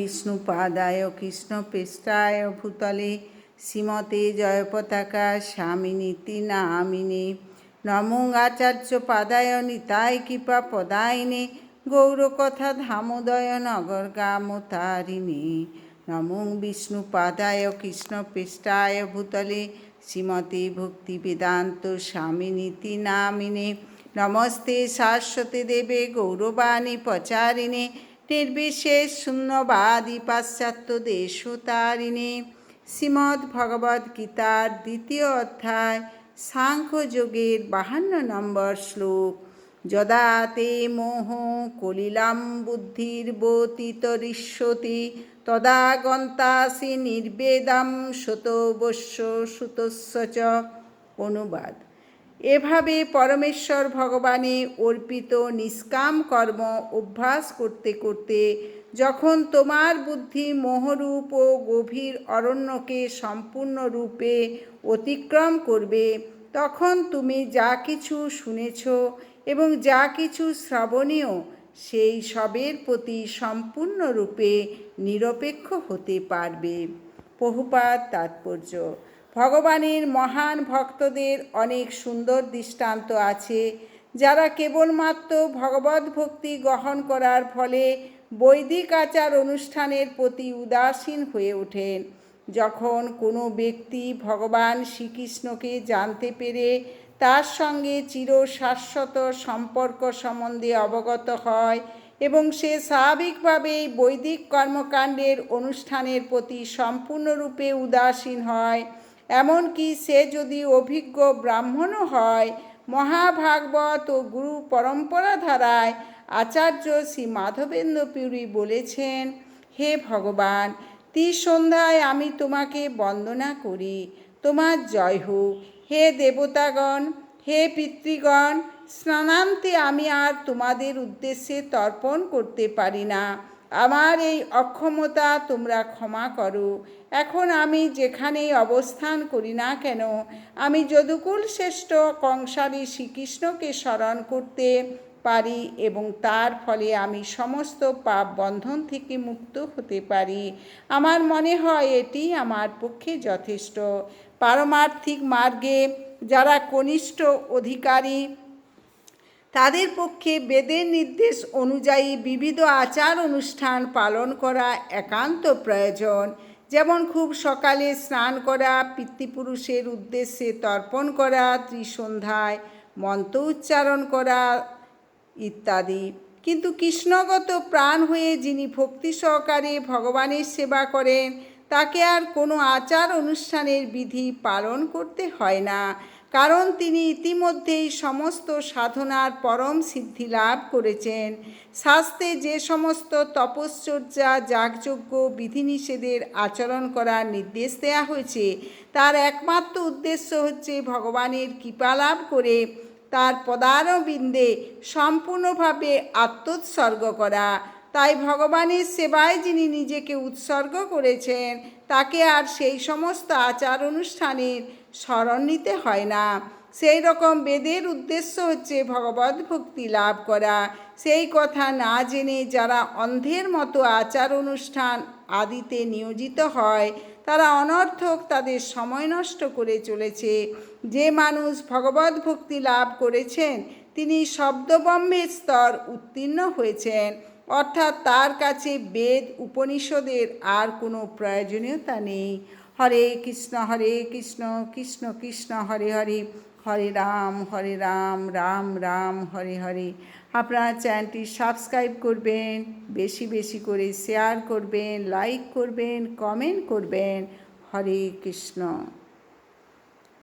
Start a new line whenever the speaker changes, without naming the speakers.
বিষ্ণুপাদায় কৃষ্ণপৃষ্ঠায় ভূতলে শ্রীমতে জয় জয়পতাকা স্বামিনীতি নামিনে নমং আচার্য পাদায় নিতায় কৃপা পদায়নে গৌরকথা ধামোদয় নগর গাম তারিণী নমং বিষ্ণুপাদায় কৃষ্ণপৃষ্ঠায় ভূতলে শ্রীমতে ভক্তি বেদান্ত স্বামিনীতি নামিনে নমস্তে শাশ্বতী দেবে গৌরবাণী প্রচারিণী নির্বিশেষ শূন্যবাদী পাশ্চাত্য দেশ তারিণী শ্রীমদ্ গীতার দ্বিতীয় অধ্যায় সাংখ্যযোগের বাহান্ন নম্বর শ্লোক যদা তে মোহ কলিলাম বুদ্ধির্বতীতরিষ্যতি তদা গন্তাসি নির্বেদম শতবশ্য সুতস্য অনুবাদ এভাবে পরমেশ্বর ভগবানে অর্পিত নিষ্কাম কর্ম অভ্যাস করতে করতে যখন তোমার বুদ্ধি মোহরূপ ও গভীর অরণ্যকে সম্পূর্ণরূপে অতিক্রম করবে তখন তুমি যা কিছু শুনেছ এবং যা কিছু শ্রবণীয় সেই সবের প্রতি সম্পূর্ণরূপে নিরপেক্ষ হতে পারবে বহুপাত তাৎপর্য ভগবানের মহান ভক্তদের অনেক সুন্দর দৃষ্টান্ত আছে যারা কেবলমাত্র ভগবত ভক্তি গ্রহণ করার ফলে বৈদিক আচার অনুষ্ঠানের প্রতি উদাসীন হয়ে ওঠেন যখন কোনো ব্যক্তি ভগবান শ্রীকৃষ্ণকে জানতে পেরে তার সঙ্গে চির শাশ্বত সম্পর্ক সম্বন্ধে অবগত হয় এবং সে স্বাভাবিকভাবেই বৈদিক কর্মকাণ্ডের অনুষ্ঠানের প্রতি সম্পূর্ণরূপে উদাসীন হয় এমনকি সে যদি অভিজ্ঞ ব্রাহ্মণও হয় মহাভাগবত ও গুরু পরম্পরা ধারায় আচার্য শ্রী মাধবেন্দ্র পিউরি বলেছেন
হে ভগবান সন্ধ্যায় আমি তোমাকে বন্দনা করি তোমার জয় হোক হে দেবতাগণ হে পিতৃগণ স্নানান্তে আমি আর তোমাদের উদ্দেশ্যে তর্পণ করতে পারি না আমার এই অক্ষমতা তোমরা ক্ষমা করো এখন আমি যেখানেই অবস্থান করি না কেন আমি যদুকুল শ্রেষ্ঠ কংসারী শ্রীকৃষ্ণকে স্মরণ করতে পারি এবং তার ফলে আমি সমস্ত পাপ বন্ধন থেকে মুক্ত হতে পারি আমার মনে হয় এটি আমার পক্ষে যথেষ্ট পারমার্থিক মার্গে যারা কনিষ্ঠ অধিকারী তাদের পক্ষে বেদের নির্দেশ অনুযায়ী বিবিধ আচার অনুষ্ঠান পালন করা একান্ত প্রয়োজন যেমন খুব সকালে স্নান করা পিতৃপুরুষের উদ্দেশ্যে তর্পণ করা ত্রিসন্ধ্যায় মন্ত্র উচ্চারণ করা ইত্যাদি কিন্তু কৃষ্ণগত প্রাণ হয়ে যিনি ভক্তি সহকারে ভগবানের সেবা করেন তাকে আর কোনো আচার অনুষ্ঠানের বিধি পালন করতে হয় না কারণ তিনি ইতিমধ্যেই সমস্ত সাধনার পরম সিদ্ধি লাভ করেছেন শাস্তে যে সমস্ত তপশ্চর্যা যাগযজ্ঞ বিধিনিষেধের আচরণ করার নির্দেশ দেওয়া হয়েছে তার একমাত্র উদ্দেশ্য হচ্ছে ভগবানের কৃপা লাভ করে তার পদারবিন্দে সম্পূর্ণভাবে আত্মোৎসর্গ করা তাই ভগবানের সেবায় যিনি নিজেকে উৎসর্গ করেছেন তাকে আর সেই সমস্ত আচার অনুষ্ঠানের স্মরণ নিতে হয় না সেই রকম বেদের উদ্দেশ্য হচ্ছে ভগবত ভক্তি লাভ করা সেই কথা না জেনে যারা অন্ধের মতো আচার অনুষ্ঠান আদিতে নিয়োজিত হয় তারা অনর্থক তাদের সময় নষ্ট করে চলেছে যে মানুষ ভগবত ভক্তি লাভ করেছেন তিনি শব্দবম্ভের স্তর উত্তীর্ণ হয়েছেন অর্থাৎ তার কাছে বেদ উপনিষদের আর কোনো প্রয়োজনীয়তা নেই হরে কৃষ্ণ হরে কৃষ্ণ কৃষ্ণ কৃষ্ণ হরে হরে হরে রাম হরে রাম রাম রাম হরে হরে আপনারা চ্যানেলটি সাবস্ক্রাইব করবেন বেশি বেশি করে শেয়ার করবেন লাইক করবেন কমেন্ট করবেন হরে কৃষ্ণ